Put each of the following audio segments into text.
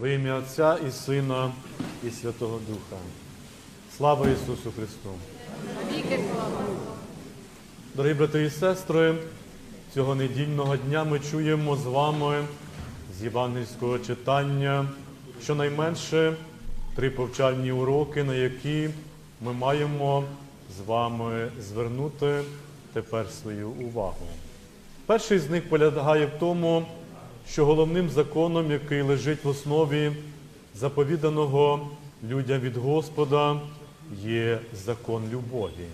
Во ім'я Отця і Сина, і Святого Духа. Слава Ісусу Христу! Дорогі брати і сестри, цього недільного дня ми чуємо з вами з євангельського читання щонайменше три повчальні уроки, на які ми маємо з вами звернути тепер свою увагу. Перший з них полягає в тому, що головним законом, який лежить в основі заповіданого людям від Господа, є закон любові.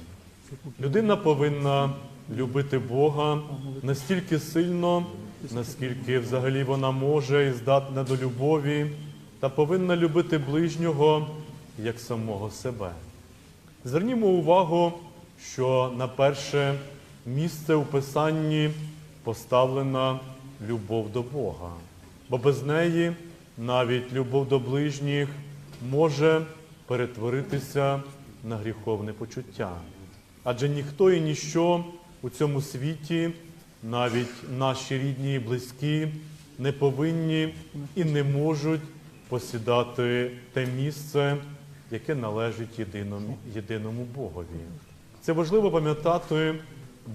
Людина повинна любити Бога настільки сильно, наскільки взагалі вона може і здатна до любові, та повинна любити ближнього як самого себе. Звернімо увагу, що на перше місце у Писанні поставлена любов до Бога, бо без неї навіть любов до ближніх може перетворитися на гріховне почуття. Адже ніхто і ніщо у цьому світі, навіть наші рідні і близькі, не повинні і не можуть посідати те місце, яке належить єдиному, єдиному Богові. Це важливо пам'ятати,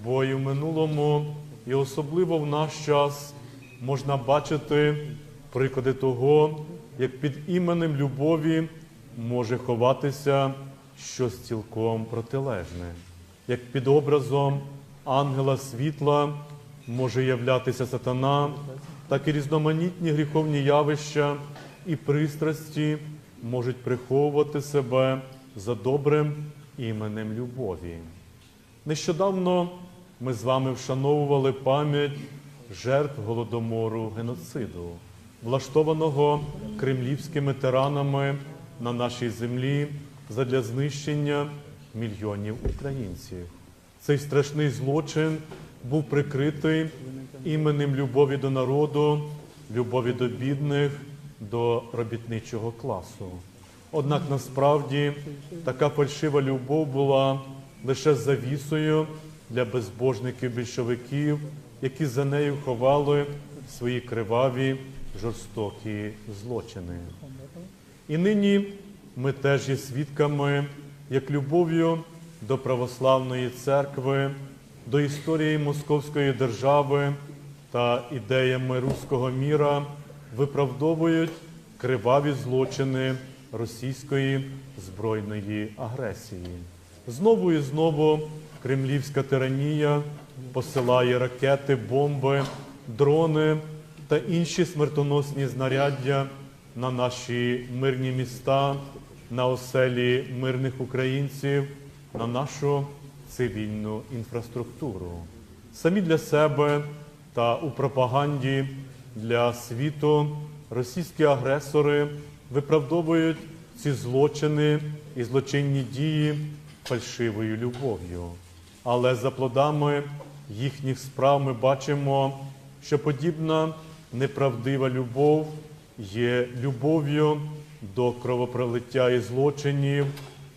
бо і в минулому, і особливо в наш час можна бачити приклади того, як під іменем любові може ховатися щось цілком протилежне, як під образом ангела світла може являтися сатана, так і різноманітні гріховні явища і пристрасті можуть приховувати себе за добрим іменем любові. Нещодавно ми з вами вшановували пам'ять жертв голодомору геноциду, влаштованого кремлівськими тиранами на нашій землі задля знищення мільйонів українців. Цей страшний злочин був прикритий іменем любові до народу, любові до бідних, до робітничого класу. Однак насправді така фальшива любов була лише завісою для безбожників більшовиків, які за нею ховали свої криваві жорстокі злочини. І нині ми теж є свідками, як любов'ю до православної церкви, до історії Московської держави та ідеями руського міра виправдовують криваві злочини російської збройної агресії. Знову і знову кремлівська тиранія посилає ракети, бомби, дрони та інші смертоносні знаряддя на наші мирні міста, на оселі мирних українців, на нашу цивільну інфраструктуру. Самі для себе та у пропаганді для світу російські агресори виправдовують ці злочини і злочинні дії фальшивою любов'ю. Але за плодами їхніх справ ми бачимо, що подібна неправдива любов є любов'ю до кровопролиття і злочинів,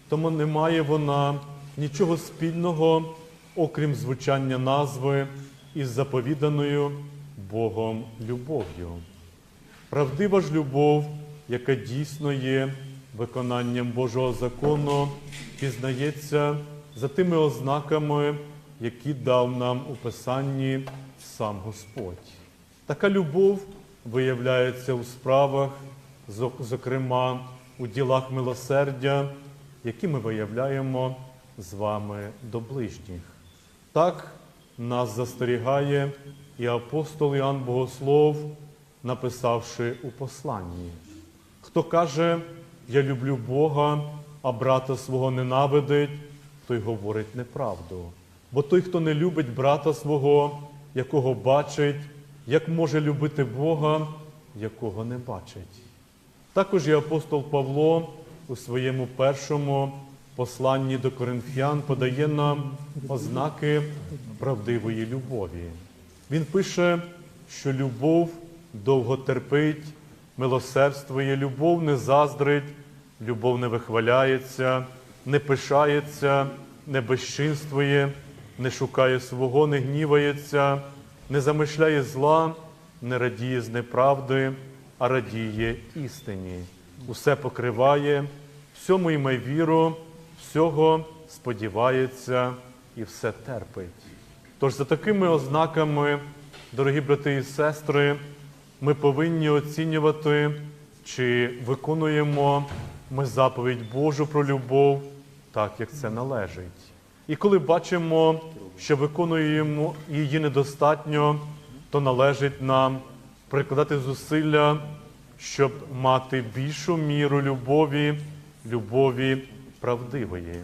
тому не має вона нічого спільного, окрім звучання назви із заповіданою Богом любов'ю. Правдива ж любов, яка дійсно є виконанням Божого закону, пізнається за тими ознаками, які дав нам у Писанні сам Господь. Така любов виявляється у справах, зокрема у ділах милосердя, які ми виявляємо з вами до ближніх. Так нас застерігає і апостол Іоанн Богослов, написавши у посланні. Хто каже, я люблю Бога, а брата свого ненавидить, той говорить неправду. Бо той, хто не любить брата свого, якого бачить, як може любити Бога, якого не бачить. Також і апостол Павло у своєму першому посланні до коринфян подає нам ознаки правдивої любові. Він пише, що любов довго терпить, милосердствує, любов не заздрить, любов не вихваляється, не пишається, не безчинствує, не шукає свого, не гнівається, не замишляє зла, не радіє з неправди, а радіє істині. Усе покриває, всьому й віру, всього сподівається і все терпить. Тож за такими ознаками, дорогі брати і сестри, ми повинні оцінювати, чи виконуємо ми заповідь Божу про любов так, як це належить. І коли бачимо, що виконуємо її недостатньо, то належить нам прикладати зусилля, щоб мати більшу міру любові, любові правдивої.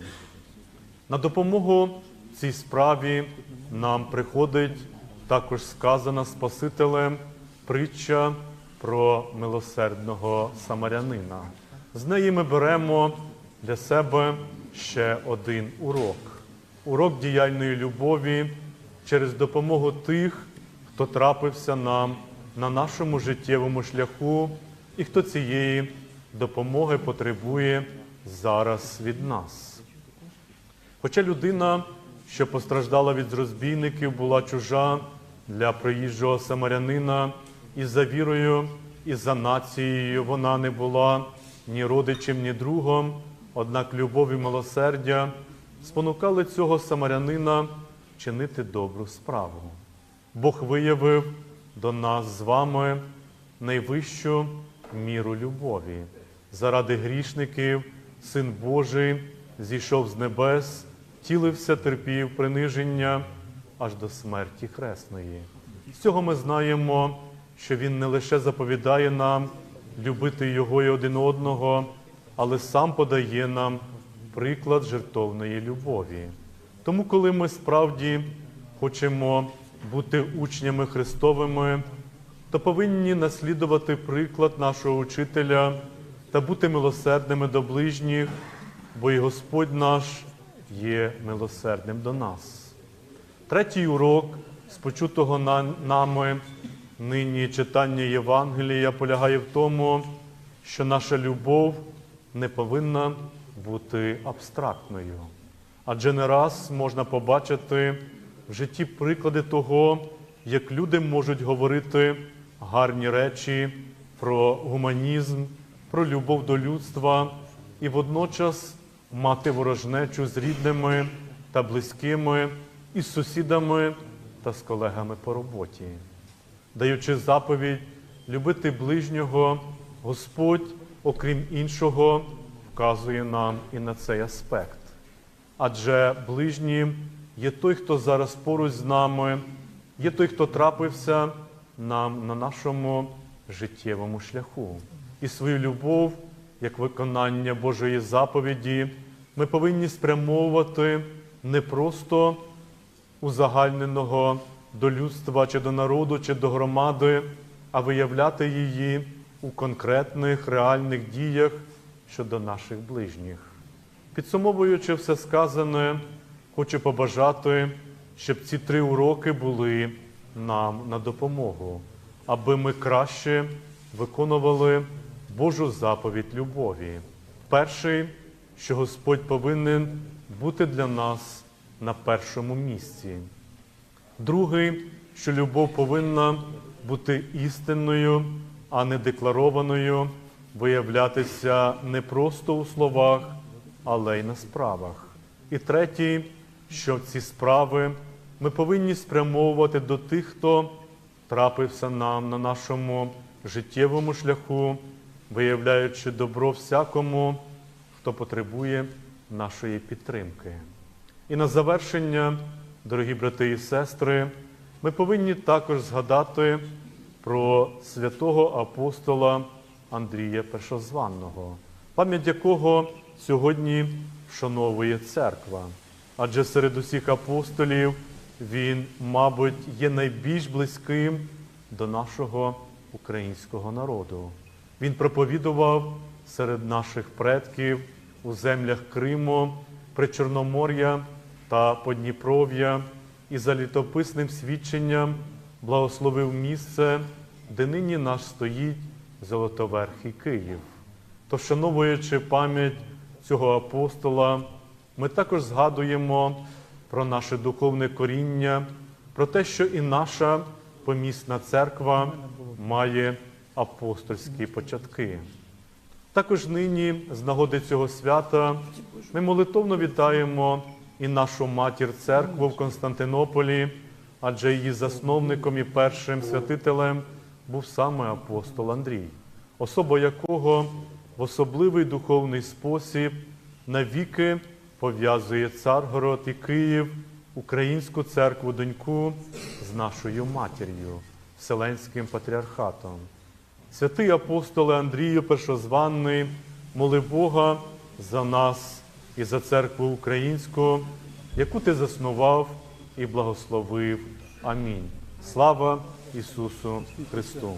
На допомогу цій справі нам приходить також сказана Спасителем притча про милосердного самарянина. З неї ми беремо для себе ще один урок урок діяльної любові через допомогу тих, хто трапився нам на нашому життєвому шляху і хто цієї допомоги потребує зараз від нас. Хоча людина, що постраждала від розбійників, була чужа для приїжджого самарянина, і за вірою, і за нацією вона не була ні родичем, ні другом, однак любов і милосердя спонукали цього самарянина чинити добру справу. Бог виявив до нас з вами найвищу міру любові. Заради грішників Син Божий зійшов з небес, тілився, терпів приниження аж до смерті хресної. З цього ми знаємо, що Він не лише заповідає нам любити Його і один одного, але сам подає нам приклад жертовної любові. Тому, коли ми справді хочемо бути учнями Христовими, то повинні наслідувати приклад нашого учителя та бути милосердними до ближніх, бо і Господь наш є милосердним до нас. Третій урок з почутого нами нині читання Євангелія полягає в тому, що наша любов не повинна бути абстрактною. Адже не раз можна побачити в житті приклади того, як люди можуть говорити гарні речі про гуманізм, про любов до людства і водночас мати ворожнечу з рідними та близькими, із сусідами та з колегами по роботі. Даючи заповідь любити ближнього, Господь, окрім іншого, вказує нам і на цей аспект. Адже ближнім є той, хто зараз поруч з нами, є той, хто трапився нам на нашому життєвому шляху. І свою любов, як виконання Божої заповіді, ми повинні спрямовувати не просто узагальненого до людства чи до народу, чи до громади, а виявляти її у конкретних реальних діях щодо наших ближніх. Підсумовуючи все сказане, хочу побажати, щоб ці три уроки були нам на допомогу, аби ми краще виконували Божу заповідь любові. Перший, що Господь повинен бути для нас на першому місці. Другий, що любов повинна бути істинною, а не декларованою, виявлятися не просто у словах, але й на справах. І третій, що ці справи ми повинні спрямовувати до тих, хто трапився нам на нашому життєвому шляху, виявляючи добро всякому, хто потребує нашої підтримки. І на завершення, дорогі брати і сестри, ми повинні також згадати про святого апостола Андрія Першозванного, пам'ять якого сьогодні вшановує церква. Адже серед усіх апостолів він, мабуть, є найбільш близьким до нашого українського народу. Він проповідував серед наших предків у землях Криму, Причорномор'я та Подніпров'я і за літописним свідченням благословив місце, де нині наш стоїть Золотоверхий Київ. То, вшановуючи пам'ять цього апостола, ми також згадуємо про наше духовне коріння, про те, що і наша помісна церква має апостольські початки. Також нині, з нагоди цього свята, ми молитовно вітаємо і нашу матір церкву в Константинополі, адже її засновником і першим святителем був саме апостол Андрій, особа якого в особливий духовний спосіб навіки пов'язує Царгород і Київ, українську церкву доньку з нашою матір'ю, Вселенським патріархатом. Святий апостоле Андрію Першозванний, моли Бога за нас і за церкву українську, яку ти заснував і благословив. Амінь. Слава Ісусу Христу!